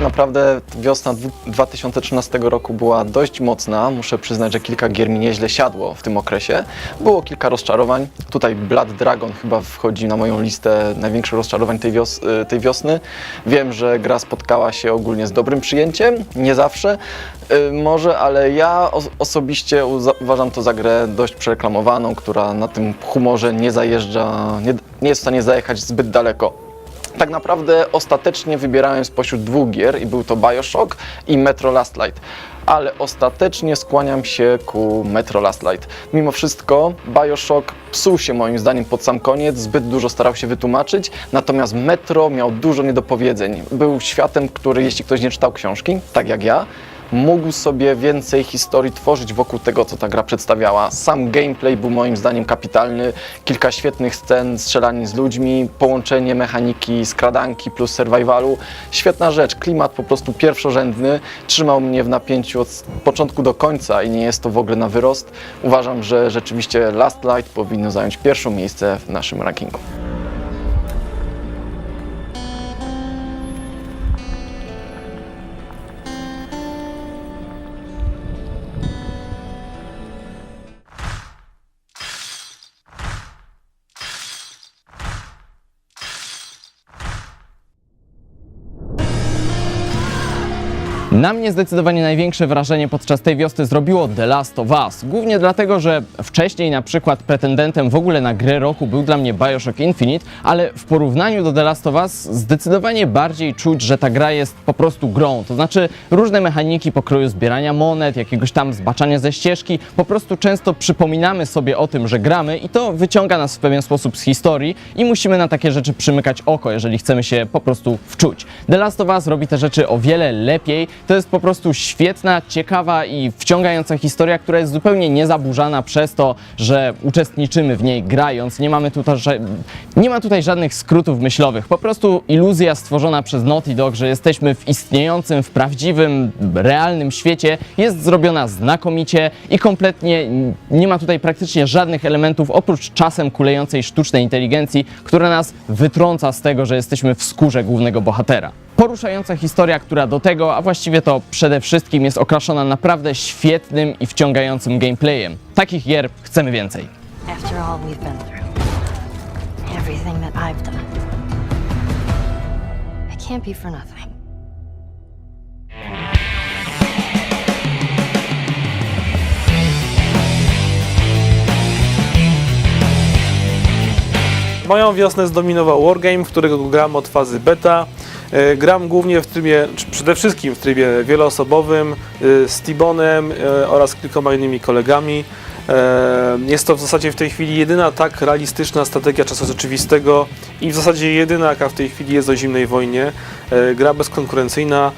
Tak naprawdę wiosna dwu- 2013 roku była dość mocna. Muszę przyznać, że kilka gier mi nieźle siadło w tym okresie. Było kilka rozczarowań. Tutaj Blood Dragon chyba wchodzi na moją listę największych rozczarowań tej, wios- y, tej wiosny. Wiem, że gra spotkała się ogólnie z dobrym przyjęciem. Nie zawsze y, może, ale ja os- osobiście uważam to za grę dość przereklamowaną, która na tym humorze nie zajeżdża, nie, nie jest w stanie zajechać zbyt daleko. Tak naprawdę ostatecznie wybierałem spośród dwóch gier i był to Bioshock i Metro Last Light. Ale ostatecznie skłaniam się ku Metro Last Light. Mimo wszystko Bioshock psuł się moim zdaniem pod sam koniec, zbyt dużo starał się wytłumaczyć, natomiast Metro miał dużo niedopowiedzeń. Był światem, który jeśli ktoś nie czytał książki, tak jak ja, mógł sobie więcej historii tworzyć wokół tego, co ta gra przedstawiała. Sam gameplay był moim zdaniem kapitalny, kilka świetnych scen, strzelanin z ludźmi, połączenie mechaniki skradanki plus survivalu. Świetna rzecz, klimat po prostu pierwszorzędny, trzymał mnie w napięciu od początku do końca i nie jest to w ogóle na wyrost. Uważam, że rzeczywiście Last Light powinno zająć pierwsze miejsce w naszym rankingu. Na mnie zdecydowanie największe wrażenie podczas tej wiosny zrobiło The Last of Us. Głównie dlatego, że wcześniej na przykład pretendentem w ogóle na grę roku był dla mnie Bioshock Infinite, ale w porównaniu do The Last of Us zdecydowanie bardziej czuć, że ta gra jest po prostu grą. To znaczy różne mechaniki pokroju zbierania monet, jakiegoś tam zbaczania ze ścieżki, po prostu często przypominamy sobie o tym, że gramy i to wyciąga nas w pewien sposób z historii i musimy na takie rzeczy przymykać oko, jeżeli chcemy się po prostu wczuć. The Last of Us robi te rzeczy o wiele lepiej. To jest po prostu świetna, ciekawa i wciągająca historia, która jest zupełnie niezaburzana przez to, że uczestniczymy w niej grając. Nie mamy tutaj, nie ma tutaj żadnych skrótów myślowych. Po prostu iluzja stworzona przez Naughty Dog, że jesteśmy w istniejącym, w prawdziwym, realnym świecie jest zrobiona znakomicie i kompletnie nie ma tutaj praktycznie żadnych elementów oprócz czasem kulejącej sztucznej inteligencji, która nas wytrąca z tego, że jesteśmy w skórze głównego bohatera. Poruszająca historia, która do tego, a właściwie to przede wszystkim jest okraszona naprawdę świetnym i wciągającym gameplayem. Takich gier chcemy więcej. After all we've been through, everything that I've done, it can't be for nothing. Moją wiosnę zdominował Wargame, w którego gram od fazy beta. E, Gram głównie w trybie, przede wszystkim w trybie wieloosobowym, e, z Tibonem e, oraz kilkoma innymi kolegami. Jest to w zasadzie w tej chwili jedyna tak realistyczna strategia czasu rzeczywistego i w zasadzie jedyna, jaka w tej chwili jest o zimnej wojnie. Gra bezkonkurencyjna.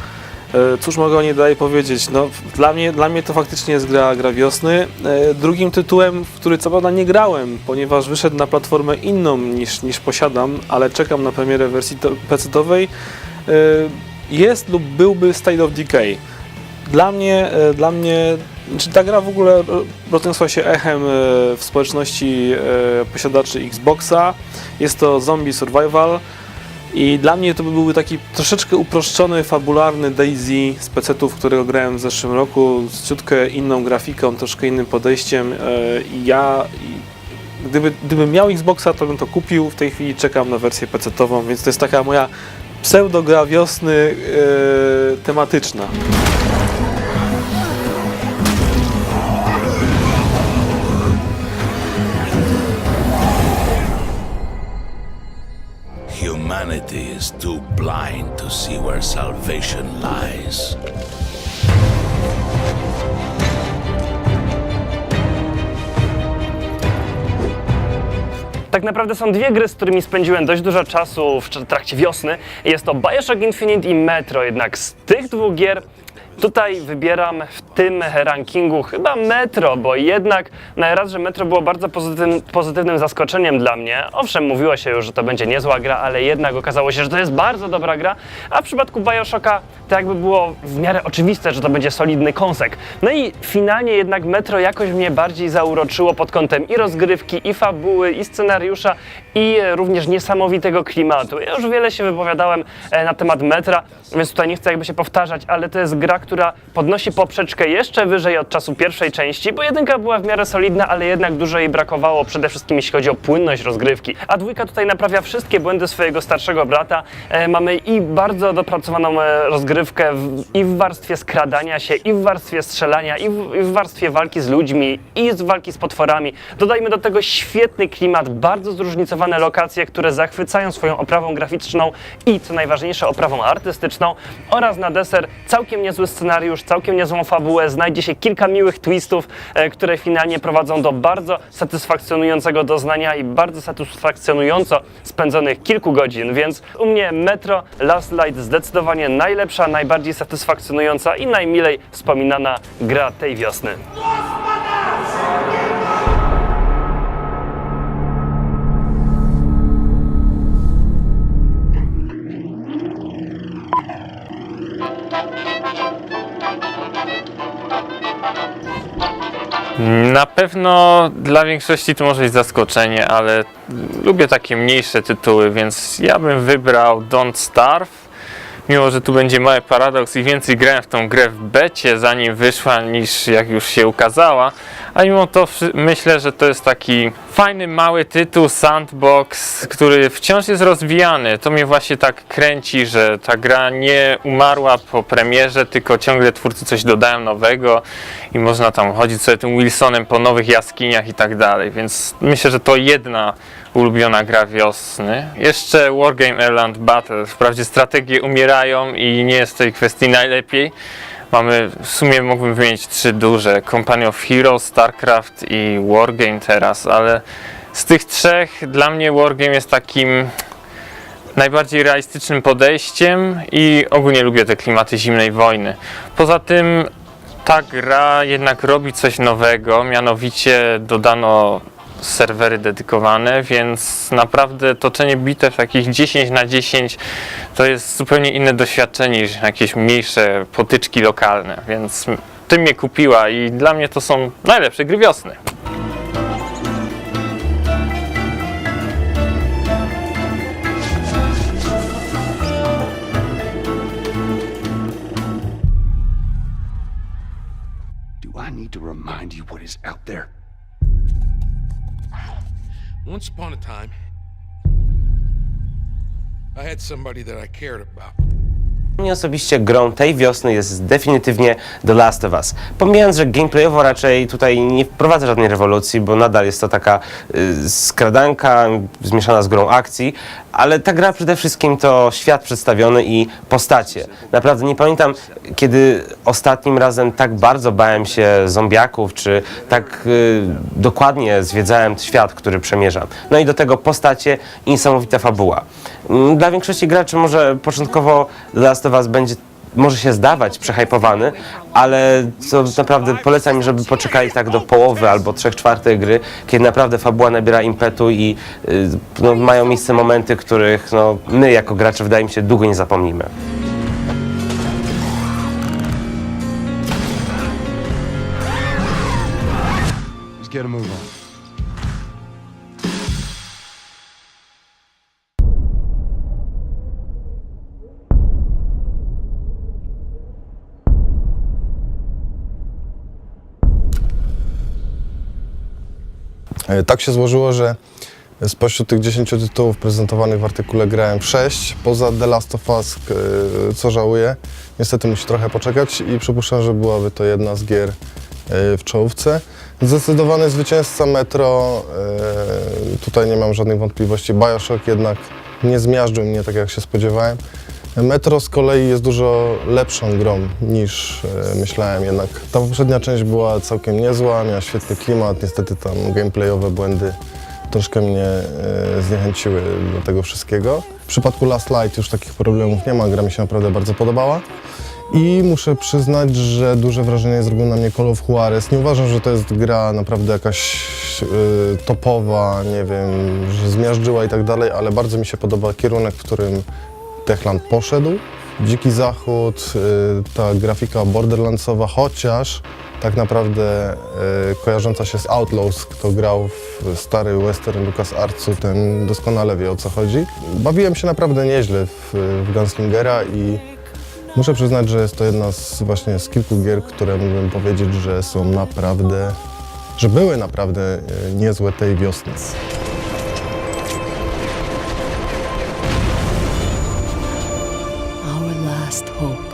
E, Cóż mogę o niej dalej powiedzieć? No, dla, mnie, dla mnie to faktycznie jest gra, gra wiosny. E, Drugim tytułem, w który co prawda nie grałem, ponieważ wyszedł na platformę inną niż, niż posiadam, ale czekam na premierę wersji PC-owej, e, jest lub byłby State of Decay. Dla mnie, dla mnie czy ta gra w ogóle rozniosła się echem w społeczności posiadaczy Xboxa. Jest to zombie survival. I dla mnie to by był taki troszeczkę uproszczony, fabularny Daisy z PC-ów, którego grałem w zeszłym roku, z ciutkę inną grafiką, troszkę innym podejściem. e, I ja, gdyby, gdybym miał Xboxa, to bym to kupił. W tej chwili czekam na wersję PC-ową, więc to jest taka moja pseudo-gra wiosny e, tematyczna. Humanity is too blind to see where salvation lies. Tak naprawdę są dwie gry, z którymi spędziłem dość dużo czasu w trakcie wiosny. Jest to Bioshock Infinite i Metro, jednak z tych dwóch gier Tutaj wybieram w tym rankingu chyba Metro, bo jednak na raz, że Metro było bardzo pozytywnym, pozytywnym zaskoczeniem dla mnie. Owszem, mówiło się już, że to będzie niezła gra, ale jednak okazało się, że to jest bardzo dobra gra, a w przypadku Bioshocka to jakby było w miarę oczywiste, że to będzie solidny kąsek. No i finalnie jednak Metro jakoś mnie bardziej zauroczyło pod kątem i rozgrywki, i fabuły, i scenariusza, i również niesamowitego klimatu. Ja już wiele się wypowiadałem e, na temat Metra, więc tutaj nie chcę jakby się powtarzać, ale to jest gra, która podnosi poprzeczkę jeszcze wyżej od czasu pierwszej części, bo jedynka była w miarę solidna, ale jednak dużo jej brakowało, przede wszystkim jeśli chodzi o płynność rozgrywki. A dwójka tutaj naprawia wszystkie błędy swojego starszego brata. E, mamy i bardzo dopracowaną e, rozgrywkę w, i w warstwie skradania się, i w warstwie strzelania, i w, i w warstwie walki z ludźmi, i z walki z potworami. Dodajmy do tego świetny klimat, bardzo zróżnicowane lokacje, które zachwycają swoją oprawą graficzną i co najważniejsze oprawą artystyczną oraz na deser całkiem niezły scenariusz, całkiem niezłą fabułę, znajdzie się kilka miłych twistów, e, które finalnie prowadzą do bardzo satysfakcjonującego doznania i bardzo satysfakcjonująco spędzonych kilku godzin, więc u mnie Metro Last Light zdecydowanie najlepsza, najbardziej satysfakcjonująca i najmilej wspominana gra tej wiosny. Na pewno dla większości to może być zaskoczenie, ale lubię takie mniejsze tytuły, więc ja bym wybrał Don't Starve. Mimo, że tu będzie mały paradoks i więcej grałem w tą grę w becie zanim wyszła niż jak już się ukazała, a mimo to myślę, że to jest taki fajny, mały tytuł, sandbox, który wciąż jest rozwijany. To mnie właśnie tak kręci, że ta gra nie umarła po premierze, tylko ciągle twórcy coś dodają nowego i można tam chodzić sobie tym Wilsonem po nowych jaskiniach i tak dalej, więc myślę, że to jedna ulubiona gra wiosny. Jeszcze Wargame Airland Battle. Wprawdzie strategie umierają i nie jest w tej kwestii najlepiej. Mamy, w sumie mógłbym wymienić trzy duże. Company of Heroes, StarCraft i Wargame teraz, ale z tych trzech dla mnie Wargame jest takim najbardziej realistycznym podejściem i ogólnie lubię te klimaty zimnej wojny. Poza tym ta gra jednak robi coś nowego, mianowicie dodano serwery dedykowane, więc naprawdę toczenie bitew takich 10 na 10 to jest zupełnie inne doświadczenie niż jakieś mniejsze potyczki lokalne, więc tym mnie kupiła i dla mnie to są najlepsze gry wiosny. Do I need to remind you what is out there? Once upon a time, I had somebody that I cared about. Mnie osobiście grą tej wiosny jest definitywnie The Last of Us. Pomijając, że gameplayowo raczej tutaj nie wprowadza żadnej rewolucji, bo nadal jest to taka y, skradanka zmieszana z grą akcji, ale ta gra przede wszystkim to świat przedstawiony i postacie. Naprawdę nie pamiętam, kiedy ostatnim razem tak bardzo bałem się zombiaków, czy tak y, dokładnie zwiedzałem świat, który przemierzam. No i do tego postacie i niesamowita fabuła. Mm, Dla większości graczy może początkowo The Last of Us będzie może się zdawać przehypowany, ale to naprawdę polecam żeby poczekali tak do połowy albo trzech czwartych gry, kiedy naprawdę fabuła nabiera impetu i y, no, mają miejsce momenty, których no, my jako gracze wydaje mi się długo nie zapomnimy. Get a move on. Tak się złożyło, że spośród tych 10 tytułów prezentowanych w artykule grałem w 6, poza The Last of Us, k- co żałuję. Niestety musi trochę poczekać i przypuszczam, że byłaby to jedna z gier e, w czołówce. Zdecydowany zwycięzca Metro, e, tutaj nie mam żadnych wątpliwości. Bioshock jednak nie zmiażdżył mnie tak jak się spodziewałem. Metro z kolei jest dużo lepszą grą niż e, myślałem jednak. Ta poprzednia część była całkiem niezła, miała świetny klimat, niestety tam gameplayowe błędy troszkę mnie e, zniechęciły do tego wszystkiego. W przypadku Last Light już takich problemów nie ma, gra mi się naprawdę bardzo podobała. I muszę przyznać, że duże wrażenie zrobił na mnie Call of Juarez. Nie uważam, że to jest gra naprawdę jakaś y, topowa, nie wiem, że zmiażdżyła i tak dalej, ale bardzo mi się podoba kierunek, w którym Techland poszedł. Dziki Zachód, y, ta grafika borderlandsowa, chociaż tak naprawdę y, kojarząca się z Outlaws, kto grał w stary western LucasArtsu, ten doskonale wie o co chodzi. Bawiłem się naprawdę nieźle w, w Gunslingera i muszę przyznać, że jest to jedna z właśnie z kilku gier, które mógłbym powiedzieć, że są naprawdę, że były naprawdę y, niezłe tej wiosny. last hope.